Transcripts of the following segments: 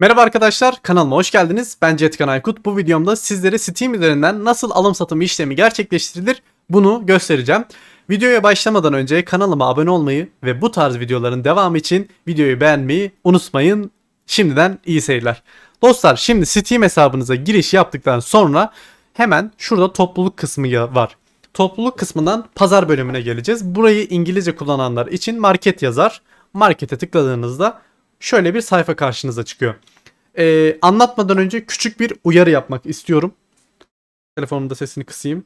Merhaba arkadaşlar, kanalıma hoş geldiniz. Ben Cetkan Aykut. Bu videomda sizlere Steam üzerinden nasıl alım satım işlemi gerçekleştirilir bunu göstereceğim. Videoya başlamadan önce kanalıma abone olmayı ve bu tarz videoların devamı için videoyu beğenmeyi unutmayın. Şimdiden iyi seyirler. Dostlar şimdi Steam hesabınıza giriş yaptıktan sonra hemen şurada topluluk kısmı var. Topluluk kısmından pazar bölümüne geleceğiz. Burayı İngilizce kullananlar için market yazar. Markete tıkladığınızda şöyle bir sayfa karşınıza çıkıyor. Ee, anlatmadan önce küçük bir uyarı yapmak istiyorum. Telefonumda sesini kısayım.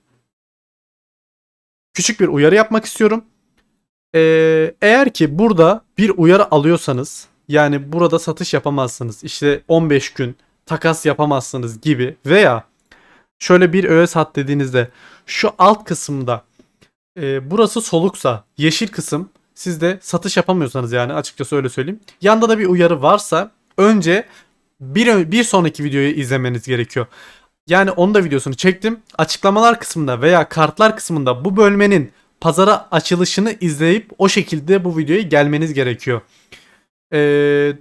Küçük bir uyarı yapmak istiyorum. Ee, eğer ki burada bir uyarı alıyorsanız yani burada satış yapamazsınız işte 15 gün takas yapamazsınız gibi veya şöyle bir öğe sat dediğinizde şu alt kısımda e, burası soluksa yeşil kısım sizde satış yapamıyorsanız yani açıkçası öyle söyleyeyim. Yanda da bir uyarı varsa önce bir, bir sonraki videoyu izlemeniz gerekiyor. Yani onu da videosunu çektim. Açıklamalar kısmında veya kartlar kısmında bu bölmenin pazara açılışını izleyip o şekilde bu videoya gelmeniz gerekiyor. Ee,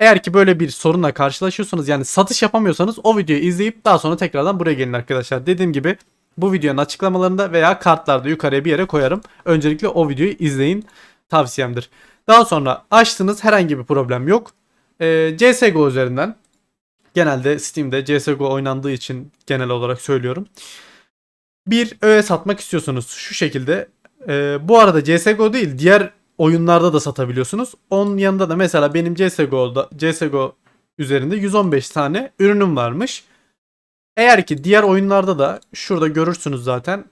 eğer ki böyle bir sorunla karşılaşıyorsanız yani satış yapamıyorsanız o videoyu izleyip daha sonra tekrardan buraya gelin arkadaşlar. Dediğim gibi bu videonun açıklamalarında veya kartlarda yukarıya bir yere koyarım. Öncelikle o videoyu izleyin tavsiyemdir. Daha sonra açtığınız herhangi bir problem yok. Ee, CSGO üzerinden genelde Steam'de CSGO oynandığı için genel olarak söylüyorum. Bir öğe satmak istiyorsunuz şu şekilde. Ee, bu arada CSGO değil diğer oyunlarda da satabiliyorsunuz. Onun yanında da mesela benim CSGO'da CSGO üzerinde 115 tane ürünüm varmış. Eğer ki diğer oyunlarda da şurada görürsünüz zaten.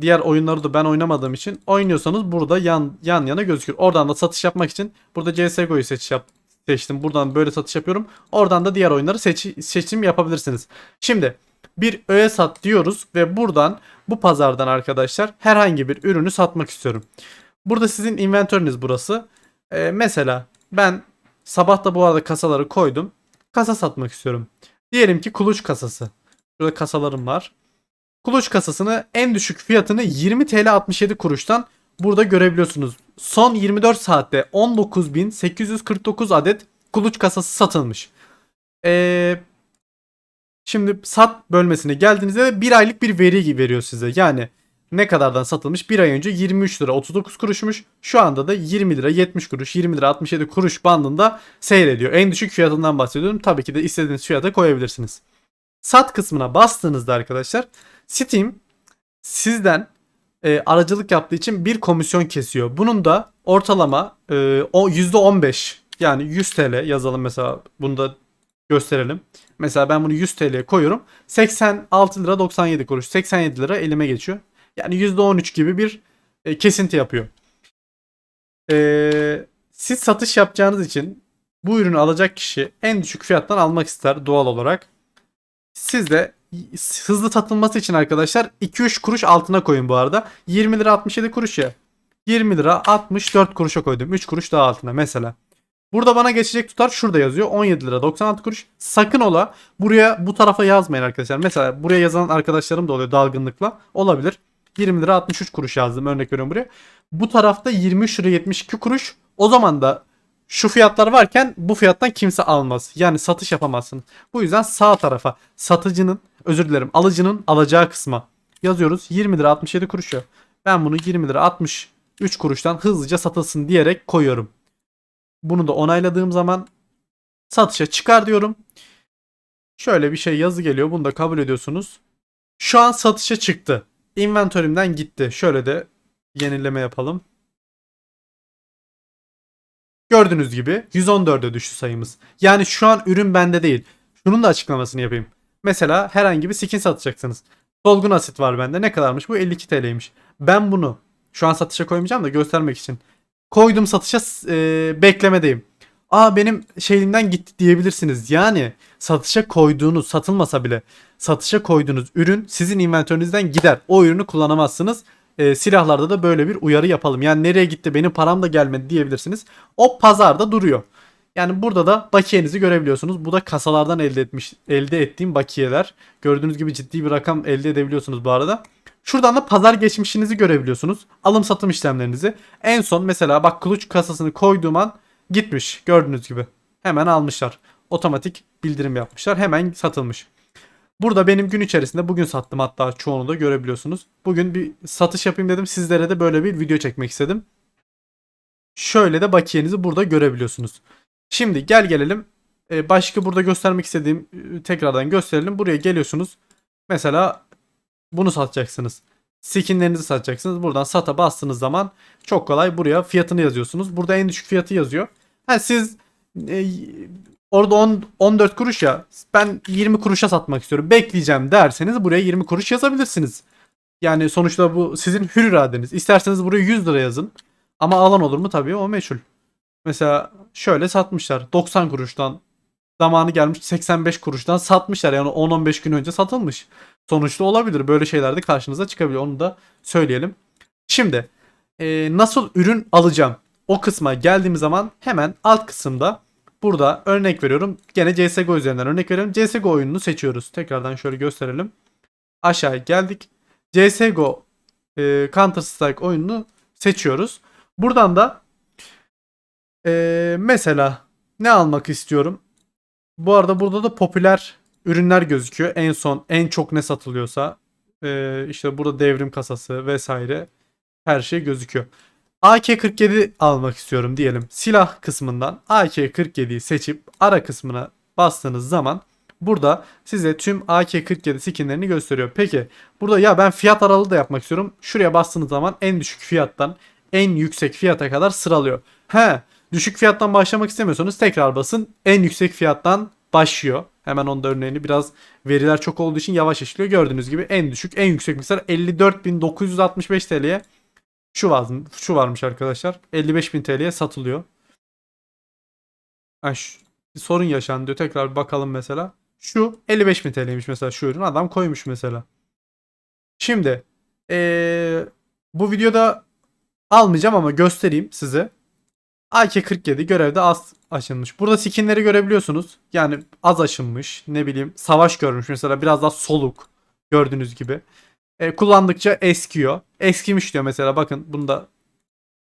Diğer oyunları da ben oynamadığım için oynuyorsanız burada yan yan yana gözükür. Oradan da satış yapmak için burada CSGO'yu seç yap, seçtim. Buradan böyle satış yapıyorum. Oradan da diğer oyunları seç, seçim yapabilirsiniz. Şimdi bir öğe sat diyoruz ve buradan bu pazardan arkadaşlar herhangi bir ürünü satmak istiyorum. Burada sizin inventörünüz burası. Ee, mesela ben sabah da bu arada kasaları koydum. Kasa satmak istiyorum. Diyelim ki kuluç kasası. Burada kasalarım var. Kuluç kasasını en düşük fiyatını 20 TL 67 kuruştan burada görebiliyorsunuz. Son 24 saatte 19.849 adet kuluç kasası satılmış. Ee, şimdi sat bölmesine geldiğinizde de bir aylık bir veri veriyor size. Yani ne kadardan satılmış? Bir ay önce 23 lira 39 kuruşmuş. Şu anda da 20 lira 70 kuruş, 20 lira 67 kuruş bandında seyrediyor. En düşük fiyatından bahsediyorum. Tabii ki de istediğiniz fiyata koyabilirsiniz. Sat kısmına bastığınızda arkadaşlar Steam sizden e, aracılık yaptığı için bir komisyon kesiyor. Bunun da ortalama e, o %15 yani 100 TL yazalım mesela bunu da gösterelim. Mesela ben bunu 100 TL'ye koyuyorum. 86 lira 97 kuruş. 87 lira elime geçiyor. Yani %13 gibi bir e, kesinti yapıyor. E, siz satış yapacağınız için bu ürünü alacak kişi en düşük fiyattan almak ister doğal olarak. Siz de hızlı satılması için arkadaşlar 2-3 kuruş altına koyun bu arada. 20 lira 67 kuruş ya. 20 lira 64 kuruşa koydum. 3 kuruş daha altına mesela. Burada bana geçecek tutar şurada yazıyor. 17 lira 96 kuruş. Sakın ola buraya bu tarafa yazmayın arkadaşlar. Mesela buraya yazan arkadaşlarım da oluyor dalgınlıkla. Olabilir. 20 lira 63 kuruş yazdım örnek veriyorum buraya. Bu tarafta 23 lira 72 kuruş. O zaman da şu fiyatlar varken bu fiyattan kimse almaz. Yani satış yapamazsınız. Bu yüzden sağ tarafa satıcının özür dilerim alıcının alacağı kısma yazıyoruz. 20 lira 67 kuruş ya. Ben bunu 20 lira 63 kuruştan hızlıca satılsın diyerek koyuyorum. Bunu da onayladığım zaman satışa çıkar diyorum. Şöyle bir şey yazı geliyor. Bunu da kabul ediyorsunuz. Şu an satışa çıktı. Inventörümden gitti. Şöyle de yenileme yapalım. Gördüğünüz gibi 114'e düştü sayımız. Yani şu an ürün bende değil. Şunun da açıklamasını yapayım. Mesela herhangi bir skin satacaksınız. Dolgun asit var bende. Ne kadarmış bu? 52 TL'ymiş. Ben bunu şu an satışa koymayacağım da göstermek için. Koydum satışa e, beklemedeyim. Aa benim şeyimden gitti diyebilirsiniz. Yani satışa koyduğunuz satılmasa bile satışa koyduğunuz ürün sizin inventörünüzden gider. O ürünü kullanamazsınız. E, silahlarda da böyle bir uyarı yapalım. Yani nereye gitti benim param da gelmedi diyebilirsiniz. O pazarda duruyor. Yani burada da bakiyenizi görebiliyorsunuz. Bu da kasalardan elde etmiş elde ettiğim bakiyeler. Gördüğünüz gibi ciddi bir rakam elde edebiliyorsunuz bu arada. Şuradan da pazar geçmişinizi görebiliyorsunuz. Alım satım işlemlerinizi. En son mesela bak kuluç kasasını koyduğum an gitmiş. Gördüğünüz gibi. Hemen almışlar. otomatik bildirim yapmışlar. Hemen satılmış. Burada benim gün içerisinde bugün sattım hatta çoğunu da görebiliyorsunuz. Bugün bir satış yapayım dedim. Sizlere de böyle bir video çekmek istedim. Şöyle de bakiyenizi burada görebiliyorsunuz. Şimdi gel gelelim. Ee, başka burada göstermek istediğim e, tekrardan gösterelim. Buraya geliyorsunuz. Mesela bunu satacaksınız. Skinlerinizi satacaksınız. Buradan sata bastığınız zaman çok kolay buraya fiyatını yazıyorsunuz. Burada en düşük fiyatı yazıyor. Ha siz e, orada 10 14 kuruş ya ben 20 kuruşa satmak istiyorum. Bekleyeceğim derseniz buraya 20 kuruş yazabilirsiniz. Yani sonuçta bu sizin hür iradeniz. İsterseniz buraya 100 lira yazın. Ama alan olur mu tabii o meçhul. Mesela şöyle satmışlar 90 kuruştan zamanı gelmiş 85 kuruştan satmışlar yani 10-15 gün önce satılmış. Sonuçta olabilir böyle şeyler de karşınıza çıkabiliyor onu da söyleyelim. Şimdi e, nasıl ürün alacağım o kısma geldiğim zaman hemen alt kısımda burada örnek veriyorum. Gene CSGO üzerinden örnek veriyorum. CSGO oyununu seçiyoruz. Tekrardan şöyle gösterelim. Aşağıya geldik. CSGO e, Counter Strike oyununu seçiyoruz. Buradan da e, mesela ne almak istiyorum? Bu arada burada da popüler ürünler gözüküyor. En son en çok ne satılıyorsa e, işte burada devrim kasası vesaire her şey gözüküyor. AK-47 almak istiyorum diyelim. Silah kısmından AK-47'yi seçip ara kısmına bastığınız zaman burada size tüm AK-47 skinlerini gösteriyor. Peki burada ya ben fiyat aralığı da yapmak istiyorum. Şuraya bastığınız zaman en düşük fiyattan en yüksek fiyata kadar sıralıyor. He düşük fiyattan başlamak istemiyorsanız tekrar basın. En yüksek fiyattan başlıyor. Hemen onda örneğini biraz veriler çok olduğu için yavaş işliyor. Gördüğünüz gibi en düşük en yüksek mesela 54.965 TL'ye şu var, şu varmış arkadaşlar. 55.000 TL'ye satılıyor. Ha, şu, sorun yaşandı. Tekrar bir bakalım mesela. Şu 55.000 TL'ymiş mesela şu ürün. Adam koymuş mesela. Şimdi ee, bu videoda almayacağım ama göstereyim size. AK-47 görevde az aşınmış. Burada skinleri görebiliyorsunuz. Yani az aşınmış. Ne bileyim savaş görmüş mesela biraz daha soluk. Gördüğünüz gibi. E, kullandıkça eskiyor. Eskimiş diyor mesela bakın bunu da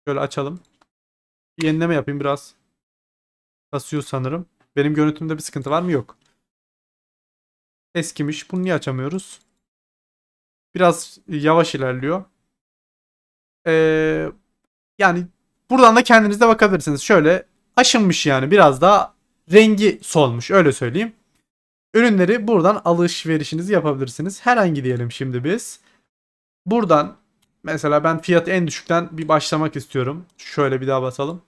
şöyle açalım. Yenileme yapayım biraz. Kasıyor sanırım. Benim görüntümde bir sıkıntı var mı? Yok. Eskimiş. Bunu niye açamıyoruz? Biraz yavaş ilerliyor. Ee, yani buradan da kendiniz de bakabilirsiniz. Şöyle aşınmış yani biraz daha rengi solmuş öyle söyleyeyim. Ürünleri buradan alışverişinizi yapabilirsiniz. Herhangi diyelim şimdi biz. Buradan mesela ben fiyatı en düşükten bir başlamak istiyorum. Şöyle bir daha basalım.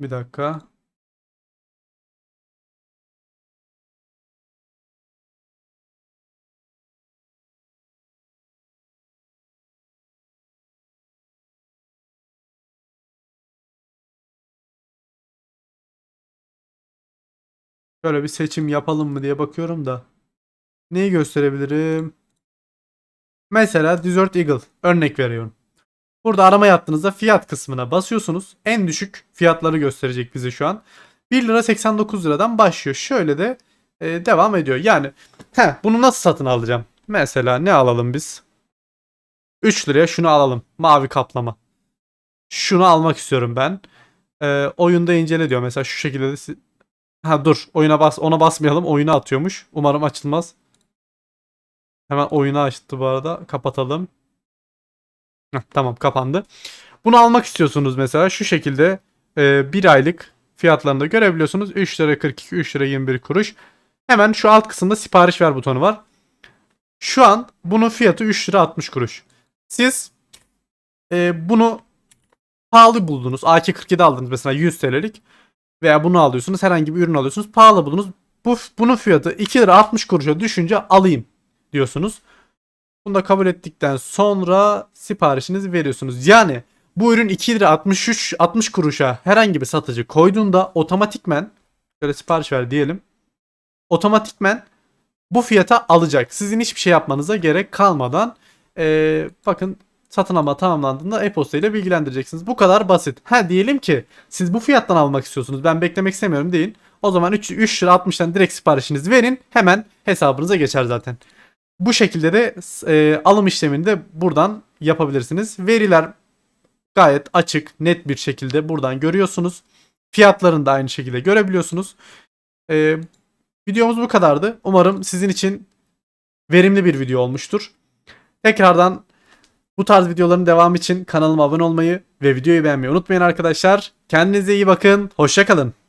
Bir dakika. Şöyle bir seçim yapalım mı diye bakıyorum da. Neyi gösterebilirim? Mesela Desert Eagle örnek veriyorum. Burada arama yaptığınızda fiyat kısmına basıyorsunuz. En düşük fiyatları gösterecek bize şu an. 1 lira 89 liradan başlıyor. Şöyle de e, devam ediyor. Yani he, bunu nasıl satın alacağım? Mesela ne alalım biz? 3 liraya şunu alalım. Mavi kaplama. Şunu almak istiyorum ben. E, oyunda incele diyor. Mesela şu şekilde Ha dur oyuna bas ona basmayalım oyuna atıyormuş. Umarım açılmaz. Hemen oyunu açtı bu arada. Kapatalım. Heh, tamam kapandı. Bunu almak istiyorsunuz mesela şu şekilde e, bir aylık fiyatlarını da görebiliyorsunuz. 3 lira 42, 3 lira 21 kuruş. Hemen şu alt kısımda sipariş ver butonu var. Şu an bunun fiyatı 3 lira 60 kuruş. Siz e, bunu pahalı buldunuz. AK-47 aldınız mesela 100 TL'lik veya bunu alıyorsunuz herhangi bir ürün alıyorsunuz pahalı buldunuz. Bu, bunun fiyatı 2 lira 60 kuruşa düşünce alayım diyorsunuz. Bunu da kabul ettikten sonra siparişinizi veriyorsunuz. Yani bu ürün 2 lira 63 60 kuruşa herhangi bir satıcı koyduğunda otomatikmen şöyle sipariş ver diyelim. Otomatikmen bu fiyata alacak. Sizin hiçbir şey yapmanıza gerek kalmadan ee, bakın satın alma tamamlandığında e-posta ile bilgilendireceksiniz. Bu kadar basit. Ha diyelim ki siz bu fiyattan almak istiyorsunuz. Ben beklemek istemiyorum deyin. O zaman 3, 3 lira 60'tan direkt siparişinizi verin. Hemen hesabınıza geçer zaten. Bu şekilde de e, alım işlemini de buradan yapabilirsiniz. Veriler gayet açık, net bir şekilde buradan görüyorsunuz. Fiyatlarını da aynı şekilde görebiliyorsunuz. Ee, videomuz bu kadardı. Umarım sizin için verimli bir video olmuştur. Tekrardan bu tarz videoların devamı için kanalıma abone olmayı ve videoyu beğenmeyi unutmayın arkadaşlar. Kendinize iyi bakın. Hoşçakalın.